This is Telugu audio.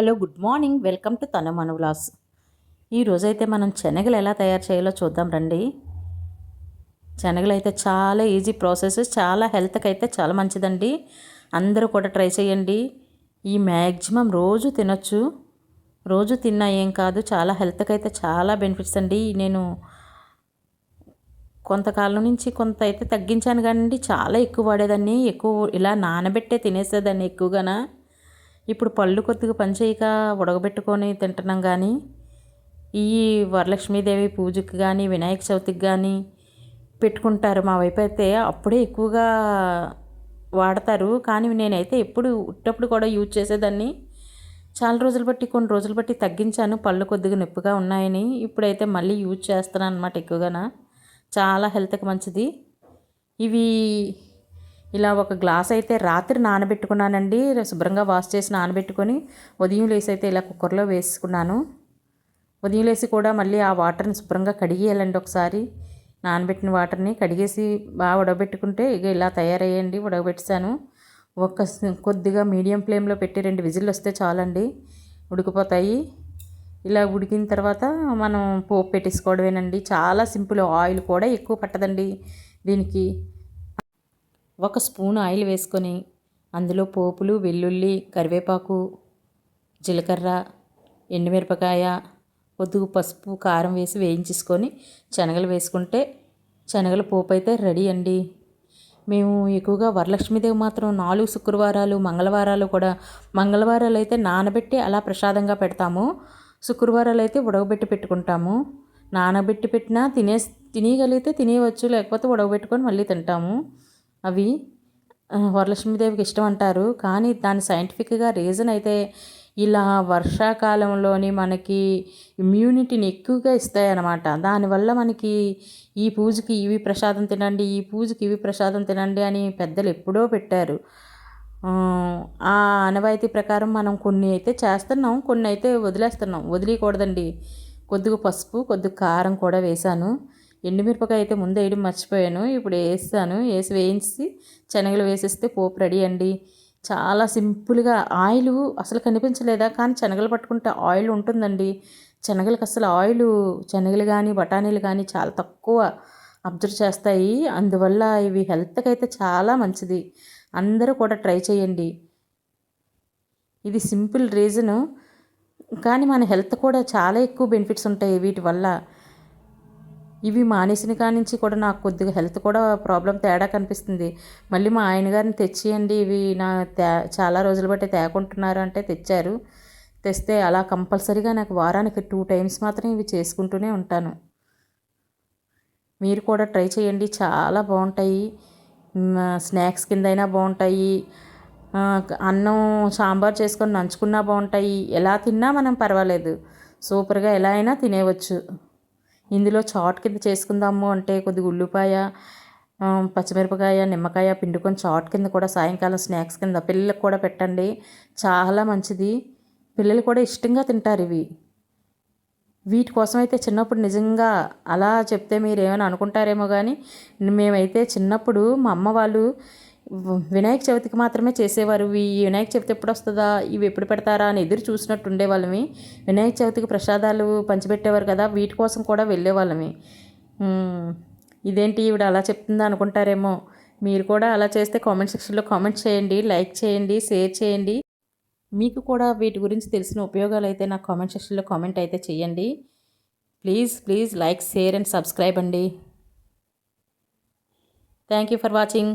Hello good morning. Welcome to తన మనువ్లాస్ ఈరోజైతే మనం శనగలు ఎలా తయారు చేయాలో చూద్దాం రండి. శనగలు అయితే చాలా ఈజీ ప్రాసెస్. చాలా హెల్త్కి అయితే చాలా మంచిదండి. అందరూ కూడా ట్రై చేయండి. ఈ మ్యాక్సిమం రోజు తినొచ్చు. రోజు తిన్నా ఏం కాదు. చాలా హెల్త్కి అయితే చాలా బెనిఫిట్స్ అండి. నేను కొంతకాలం నుంచి కొంత అయితే తగ్గించాను కానీ చాలా ఎక్కువ వాడేదాన్ని. ఎక్కువ ఇలా నానబెట్టే తినేసేదాన్ని ఎక్కువగానా. ఇప్పుడు పళ్ళు కొద్దిగా పనిచేయక ఉడకబెట్టుకొని తింటున్నాం కానీ ఈ వరలక్ష్మీదేవి పూజకి కానీ వినాయక చవితికి కానీ పెట్టుకుంటారు. మా వైపు అయితే అప్పుడే ఎక్కువగా వాడతారు. కానీ నేనైతే ఎప్పుడు ఉట్టప్పుడు కూడా యూజ్ చేసేదాన్ని. చాలా రోజులు బట్టి కొన్ని రోజులు బట్టి తగ్గించాను. పళ్ళు కొద్దిగా నొప్పిగా ఉన్నాయని ఇప్పుడైతే మళ్ళీ యూజ్ చేస్తున్నాను అనమాట ఎక్కువగా చాలా హెల్త్కి మంచిది. ఇవి ఇలా ఒక గ్లాస్ అయితే రాత్రి నానబెట్టుకున్నానండి. శుభ్రంగా వాష్ చేసి నానబెట్టుకొని ఉదయం లేసి అయితే ఇలా కుక్కర్లో వేసుకున్నాను. ఉదయం లేసి కూడా మళ్ళీ ఆ వాటర్ని శుభ్రంగా కడిగేయాలండి ఒకసారి. నానబెట్టిన వాటర్ని కడిగేసి బాగా ఉడకబెట్టుకుంటే ఇక ఇలా తయారయ్యండి. ఉడకబెట్టాను ఒక కొద్దిగా మీడియం ఫ్లేమ్లో పెట్టి రెండు విజిల్లు వస్తే చాలండి. ఉడికిపోతాయి. ఇలా ఉడికిన తర్వాత మనం పోపు పెట్టేసుకోవడమేనండి. చాలా సింపుల్. ఆయిల్ కూడా ఎక్కువ పట్టదండి దీనికి. ఒక స్పూన్ ఆయిల్ వేసుకొని అందులో పోపులు వెల్లుల్లి కరివేపాకు జీలకర్ర ఎండుమిరపకాయ కొద్దిగా పసుపు కారం వేసి వేయించేసుకొని శనగలు వేసుకుంటే శనగల పోపు అయితే రెడీ అండి. మేము ఎక్కువగా వరలక్ష్మీదేవి మాత్రం నాలుగు శుక్రవారాలు మంగళవారాలు కూడా మంగళవారాలు అయితే నానబెట్టి అలా ప్రసాదంగా పెడతాము. శుక్రవారాలు అయితే ఉడకబెట్టి పెట్టుకుంటాము. నానబెట్టి పెట్టినా తినే తినేయగలిగితే తినేయవచ్చు లేకపోతే ఉడకబెట్టుకొని మళ్ళీ తింటాము. అవి వరలక్ష్మీదేవికి ఇష్టం అంటారు. కానీ దాని సైంటిఫిక్గా రీజన్ అయితే ఇలా వర్షాకాలంలోని మనకి ఇమ్యూనిటీని ఎక్కువగా ఇస్తాయి అన్నమాట దానివల్ల మనకి ఈ పూజకి ఇవి ప్రసాదం తినండి ఈ పూజకి ఇవి ప్రసాదం తినండి అని పెద్దలు ఎప్పుడో పెట్టారు. ఆ అనవాయితీ ప్రకారం మనం కొన్ని అయితే చేస్తున్నాం కొన్ని అయితే వదిలేస్తున్నాం. వదిలేయకూడదండి. కొద్దిగా పసుపు కొద్దిగా కారం కూడా వేశాను. ఎండుమిరపకాయ అయితే ముందు వేయడం మర్చిపోయాను. ఇప్పుడు వేస్తాను. వేసి వేయించి శనగలు వేసేస్తే పోపు రెడీ అండి. చాలా సింపుల్గా ఆయిల్ అసలు కనిపించలేదా? కానీ శనగలు పట్టుకుంటే ఆయిల్ ఉంటుందండి. శనగలకు అసలు ఆయిల్ శనగలు కానీ బఠానీలు కానీ చాలా తక్కువ అబ్జర్వ్ చేస్తాయి. అందువల్ల ఇవి హెల్త్కి అయితే చాలా మంచిది. అందరూ కూడా ట్రై చేయండి. ఇది సింపుల్ రీజను. కానీ మన హెల్త్ కూడా చాలా ఎక్కువ బెనిఫిట్స్ ఉంటాయి వీటి వల్ల. ఇవి మానేసిన కానించి నుంచి కూడా నాకు కొద్దిగా హెల్త్ కూడా ప్రాబ్లం తేడా కనిపిస్తుంది. మళ్ళీ మా ఆయన గారిని తెచ్చియండి ఇవి నా తే చాలా రోజులు బట్టి తేకుంటున్నారు అంటే తెచ్చారు. తెస్తే అలా కంపల్సరీగా నాకు వారానికి టూ టైమ్స్ మాత్రం ఇవి చేసుకుంటూనే ఉంటాను. మీరు కూడా ట్రై చేయండి చాలా బాగుంటాయి. స్నాక్స్ కిందైనా బాగుంటాయి. అన్నం సాంబార్ చేసుకొని నంచుకున్నా బాగుంటాయి. ఎలా తిన్నా మనం పర్వాలేదు. సూపర్గా ఎలా అయినా తినేవచ్చు. ఇందులో చాట్ కింద చేసుకుందాము అంటే కొద్దిగా ఉల్లిపాయ పచ్చిమిరపకాయ నిమ్మకాయ పిండుకొని చాట్ కింద కూడా సాయంకాలం స్నాక్స్ కింద పిల్లలకు కూడా పెట్టండి. చాలా మంచిది. పిల్లలు కూడా ఇష్టంగా తింటారు ఇవి. వీటి కోసమైతే అయితే చిన్నప్పుడు నిజంగా అలా చెప్తే మీరు ఏమైనా అనుకుంటారేమో కానీ మేమైతే చిన్నప్పుడు మా అమ్మ వాళ్ళు వినాయక చవితికి మాత్రమే చేసేవారు. ఈ వినాయక చవితి ఎప్పుడు వస్తుందా? ఇవి ఎప్పుడు పెడతారా? అని ఎదురు చూసినట్టు ఉండేవాళ్ళమి. వినాయక చవితికి ప్రసాదాలు పంచిపెట్టేవారు కదా? వీటి కోసం కూడా వెళ్ళేవాళ్ళమి. ఇదేంటి? ఈవిడ అలా చెప్తుందా అనుకుంటారేమో. మీరు కూడా అలా చేస్తే కామెంట్ సెక్షన్లో కామెంట్ చేయండి లైక్ చేయండి షేర్ చేయండి. మీకు కూడా వీటి గురించి తెలిసిన ఉపయోగాలు అయితే నాకు కామెంట్ సెక్షన్లో కామెంట్ అయితే చేయండి. Please please like share and subscribe అండి. Thank you for watching.